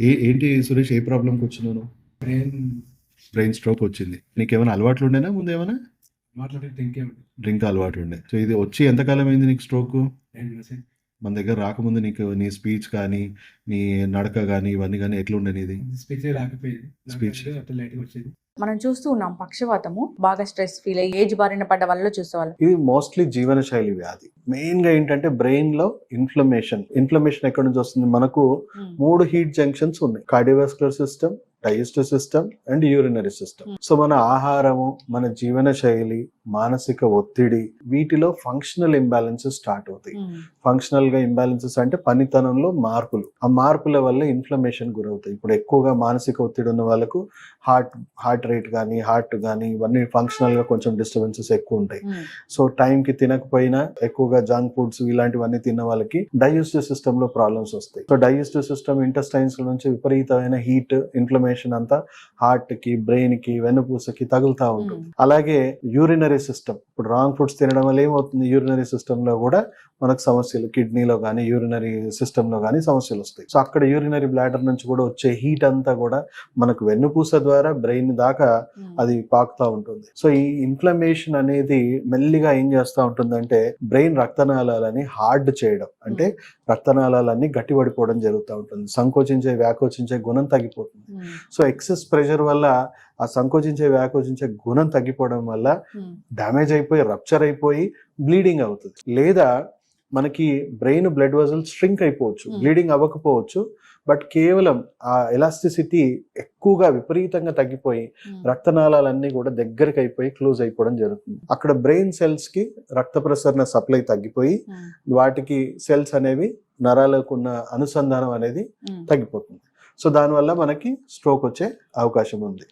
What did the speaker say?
ఏ ఏంటి సురేష్ ఏ ప్రాబ్లంకి వచ్చినావు? నువ్వు బ్రెయిన్ బ్రెయిన్ స్ట్రోక్ వచ్చింది. నీకేమైనా అలవాట్లు ఉండేనా ముందు ఏమైనా? డ్రింక్ అలవాటు ఉండే. సో ఇది వచ్చి ఎంతకాలం అయింది నీకు స్ట్రోక్ మన దగ్గర రాకముందు నీకు నీ స్పీచ్ కానీ నీ నడక కానీ ఇవన్నీ కానీ ఎట్లుండే నీది స్పీచ్ రాకపోయేది. లైట్గా వచ్చేది. మనం చూస్తూ ఉన్నాం పక్షవాతము బాగా స్ట్రెస్ ఫీల్ అయ్యి ఏజ్ బారిన పడ్డ వాళ్ళు చూసేవాళ్ళు. ఇది మోస్ట్లీ జీవనశైలి వ్యాధి. మెయిన్గా ఏంటంటే బ్రెయిన్లో ఇన్ఫ్లమేషన్ ఇన్ఫ్లమేషన్ ఎక్కడి నుంచి వస్తుంది? మనకు మూడు హీట్ జంక్షన్స్ ఉన్నాయి. Cardiovascular system digestive system and urinary system so మన ఆహారము మన జీవన శైలి మానసిక ఒత్తిడి వీటిలో ఫంక్షనల్ ఇంబ్యాలెన్సెస్ స్టార్ట్ అవుతాయి. ఫంక్షనల్గా ఇంబ్యాలెన్సెస్ అంటే పనితనంలో మార్పులు. ఆ మార్పుల వల్ల ఇన్ఫ్లమేషన్ గురవుతాయి. ఇప్పుడు ఎక్కువగా మానసిక ఒత్తిడి ఉన్న వాళ్ళకు హార్ట్ హార్ట్ రేట్ కానీ హార్ట్ కానీ ఇవన్నీ ఫంక్షనల్గా కొంచెం డిస్టర్బెన్సెస్ ఎక్కువ ఉంటాయి. సో టైం కి తినకపోయినా ఎక్కువగా జంక్ ఫుడ్స్ ఇలాంటివన్నీ తిన్న వాళ్ళకి డైజెస్టివ్ సిస్టమ్లో ప్రాబ్లమ్స్ వస్తాయి. సో డైజెస్టివ్ సిస్టమ్ ఇంటెస్టైన్స్ నుంచి విపరీతమైన హీట్ ఇన్ఫ్లమేషన్ అంతా హార్ట్కి బ్రెయిన్కి వెన్నుపూసకి తగులుతా ఉంటుంది. అలాగే యూరినరీ సిస్టమ్ ఇప్పుడు రాంగ్ ఫుడ్స్ తినడం వల్ల ఏమవుతుంది? యూరినరీ సిస్టమ్లో కూడా మనకు సమస్యలు. కిడ్నీలో కానీ యూరినరీ సిస్టమ్లో కానీ సమస్యలు వస్తాయి. సో అక్కడ యూరినరీ బ్లాడర్ నుంచి కూడా వచ్చే హీట్ అంతా కూడా మనకు వెన్నుపూస ద్వారా బ్రెయిన్ దాకా అది పాకుతా ఉంటుంది. సో ఈ ఇన్ఫ్లమేషన్ అనేది మెల్లిగా ఏం చేస్తూ ఉంటుందంటే బ్రెయిన్ రక్తనాళాలని హార్డ్ చేయడం. అంటే రక్తనాళాలన్నీ గట్టిపడిపోవడం జరుగుతూ ఉంటుంది. సంకోచించే వ్యాకోచించే గుణం తగ్గిపోతుంది. సో ఎక్సెస్ ప్రెషర్ వల్ల ఆ సంకోచించే వ్యాకోచించే గుణం తగ్గిపోవడం వల్ల డ్యామేజ్ అయిపోయి రప్చర్ అయిపోయి బ్లీడింగ్ అవుతుంది. లేదా మనకి బ్రెయిన్ బ్లడ్ వజల్ స్ట్రింక్ అయిపోవచ్చు. బ్లీడింగ్ అవ్వకపోవచ్చు బట్ కేవలం ఆ ఎలాస్టిసిటీ ఎక్కువగా విపరీతంగా తగ్గిపోయి రక్తనాళాలన్నీ కూడా దగ్గరికి అయిపోయి క్లోజ్ అయిపోవడం జరుగుతుంది. అక్కడ బ్రెయిన్ సెల్స్కి రక్త ప్రసరణ సప్లై తగ్గిపోయి వాటికి సెల్స్ అనేవి నరాలకు ఉన్న అనుసంధానం అనేది తగ్గిపోతుంది. సో దానివల్ల మనకి స్ట్రోక్ వచ్చే అవకాశం ఉంది.